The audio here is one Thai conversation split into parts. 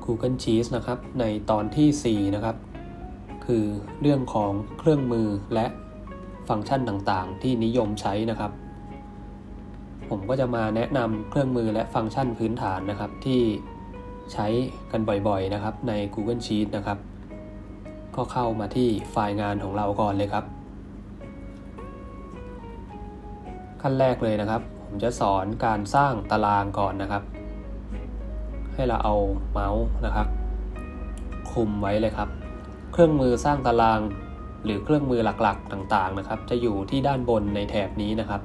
ครับพบกับ Google Sheets นะครับ ในตอนที่ 4 นะครับ คือเรื่องของเครื่องมือและฟังก์ชันต่างๆ ที่นิยมใช้นะครับ ผมก็จะมาแนะนำเครื่องมือและฟังก์ชันพื้นฐานนะครับ ที่ใช้กันบ่อยๆ นะครับ ใน Google Sheets นะครับ ก็เข้ามาที่ไฟล์งานของเราก่อนเลยครับ ขั้นแรกเลยนะครับ ผมจะสอนการสร้างตารางก่อนนะครับ ให้เราเอาเมาส์นะครับ คุมไว้เลยครับ เครื่องมือสร้างตาราง หรือเครื่องมือหลักๆต่างๆนะครับ จะอยู่ที่ด้านบนในแถบนี้นะครับ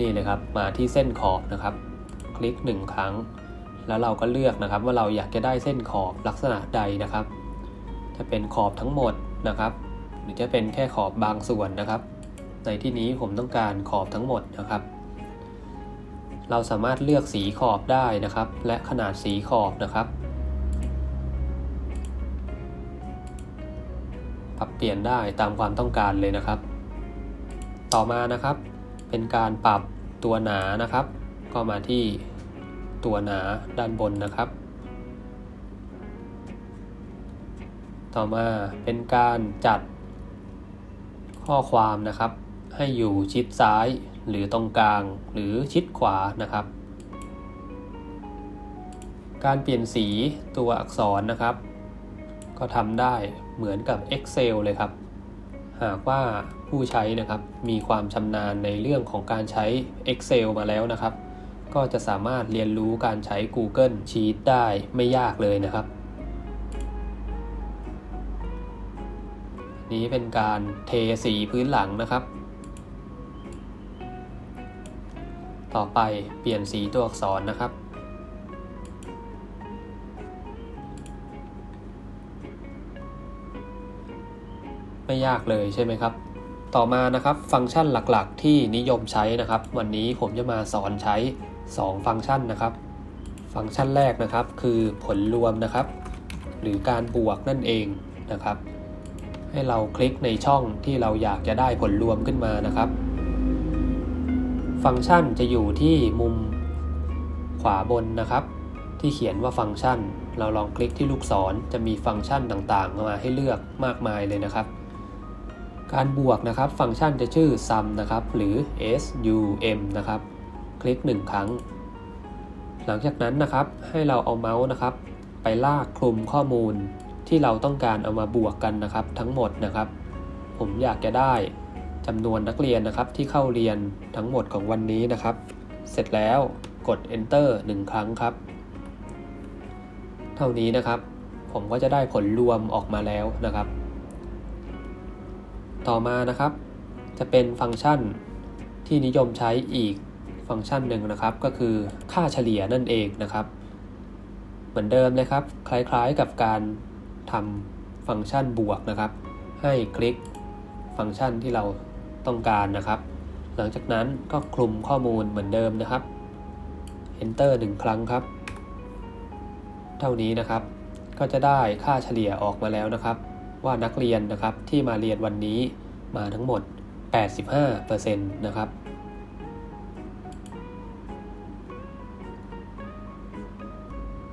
นี่เลยครับมาที่เส้นขอบนะครับ คลิก 1 ครั้ง แล้วเราก็เลือกนะครับ ว่าเราอยากจะได้เส้นขอบลักษณะใดนะครับ จะเป็นขอบทั้งหมดนะครับ หรือจะเป็นแค่ขอบบางส่วนนะครับ ในที่นี้ผมต้องการขอบทั้งหมดนะครับ เราสามารถเลือกสีขอบได้นะครับ และขนาดสีขอบนะครับ ปรับเปลี่ยนได้ตามความต้องการเลยนะครับ ต่อมานะครับ เป็นการปรับตัวหนานะครับ ก็มาที่ตัวหนาด้านบนนะครับ ต่อมาเป็นการจัดข้อความนะครับ ให้อยู่ชิดซ้าย หรือตรงกลางหรือชิดขวานะครับ การเปลี่ยนสีตัวอักษรนะครับ ก็ทำได้เหมือนกับ Excel เลยครับ หากว่าผู้ใช้นะครับมีความชำนาญในเรื่องของการใช้ Excel มาแล้วนะครับ ก็จะสามารถเรียนรู้การใช้ Google Sheet ได้ไม่ยากเลยนะครับ นี้เป็นการเทสีพื้นหลังนะครับ ต่อไปเปลี่ยนสีตัวอักษรนะครับ ไม่ยากเลยใช่ไหมครับ ต่อมานะครับฟังก์ชันหลักๆ ที่นิยมใช้นะครับ วันนี้ผมจะมาสอนใช้ 2 ฟังก์ชันนะครับ ฟังก์ชันแรกนะครับคือผลรวมนะครับ หรือการบวกนั่นเองนะครับ ให้เราคลิกในช่องที่เราอยากจะได้ผลรวมขึ้นมานะครับ ฟังก์ชันจะอยู่ที่มุมขวาบนนะครับ ที่เขียนว่าฟังก์ชัน เราลองคลิกที่ลูกศรจะมีฟังก์ชันต่างๆมาให้เลือกมากมายเลยนะครับ การบวกนะครับฟังก์ชันจะชื่อ sum นะครับหรือ sum นะครับ คลิก 1 ครั้ง หลังจากนั้นนะครับให้เราเอาเมาส์นะครับ ไปลากคลุมข้อมูลที่เราต้องการเอามาบวกกันนะครับทั้งหมดนะครับ ผมอยากจะได้ จำนวนนักเรียนนะครับที่เข้าเรียนทั้งหมดของวันนี้นะครับ เสร็จแล้วกด enter 1 ครั้งครับ เท่านี้นะครับ ผมก็จะได้ผลรวมออกมาแล้วนะครับ ต่อมานะครับ จะเป็นฟังก์ชันที่นิยมใช้อีกฟังก์ชันหนึ่งนะครับ ก็คือค่าเฉลี่ยนั่นเองนะครับ เหมือนเดิมเลยครับ คล้ายๆกับการทำฟังก์ชันบวกนะครับ ให้คลิกฟังก์ชันที่เรา ต้องการนะครับ หลังจากนั้นก็คลุมข้อมูลเหมือนเดิมนะครับ Enter 1 ครั้งครับ เท่านี้นะครับ ก็จะได้ค่าเฉลี่ยออกมาแล้วนะครับ ว่านักเรียนนะครับที่มาเรียนวันนี้มาทั้งหมด 85%นะครับ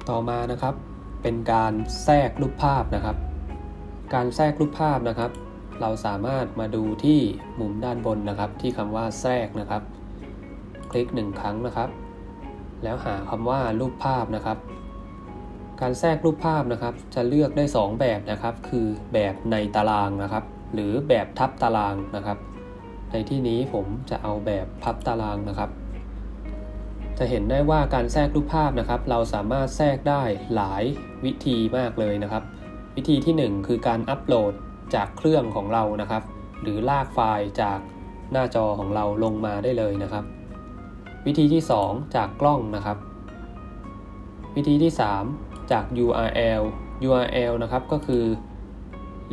ต่อมานะครับเป็นการแทรกรูปภาพนะครับ การแทรกรูปภาพนะครับ เราสามารถมาดูที่มุมด้านบนนะครับ ที่คำว่าแทรกนะครับ คลิกหนึ่งครั้งนะครับ แล้วหาคำว่ารูปภาพนะครับ การแทรกรูปภาพนะครับ จะเลือกได้ 2 แบบนะครับ คือแบบในตารางนะครับ หรือแบบทับตารางนะครับ ในที่นี้ผมจะเอาแบบพับตารางนะครับ จะเห็นได้ว่าการแทรกรูปภาพนะครับ เราสามารถแทรกได้หลายวิธีมากเลยนะครับ วิธีที่ 1 คือการอัปโหลด จากเครื่องของเรานะครับ หรือลากไฟล์จากหน้าจอของเราลงมาได้เลยนะครับ วิธีที่ 2 จากกล้องนะครับ วิธีที่ 3 จาก URL URL นะครับก็คือ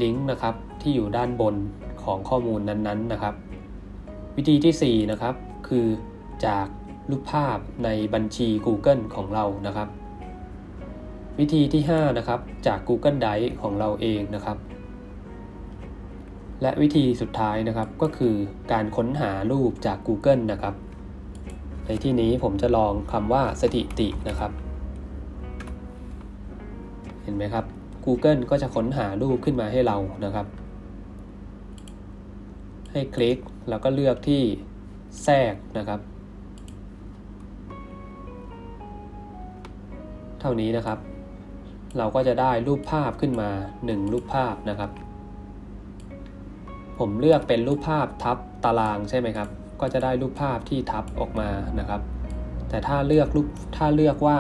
ลิงก์นะครับที่อยู่ด้านบนของข้อมูลนั้นๆนะครับ วิธีที่4นะครับคือจากรูปภาพในบัญชี Google ของเรานะครับ วิธีที่5นะครับจาก Google Drive ของเราเองนะครับ และวิธีสุดท้ายนะครับก็คือการค้นหารูปจาก Google นะครับ ในที่นี้ผมจะลองคำว่าสถิตินะครับ เห็นไหมครับ Google ก็จะค้นหารูปขึ้นมาให้เรานะครับ ให้คลิกแล้วก็เลือกที่แทรกนะครับ เท่านี้นะครับ เราก็จะได้รูปภาพขึ้นมา 1 รูปภาพนะครับ ผมเลือกเป็นรูปภาพทับตารางใช่ไหมครับ ก็จะได้รูปภาพที่ทับออกมานะครับ แต่ถ้าเลือกรูปถ้าเลือกว่า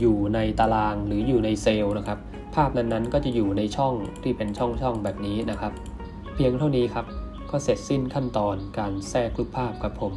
อยู่ในตารางหรืออยู่ในเซลล์นะครับ ภาพนั้นๆก็จะอยู่ในช่องที่เป็นช่องๆแบบนี้นะครับ เพียงเท่านี้ครับ ก็เสร็จสิ้นขั้นตอนการแทรกรูปภาพครับผม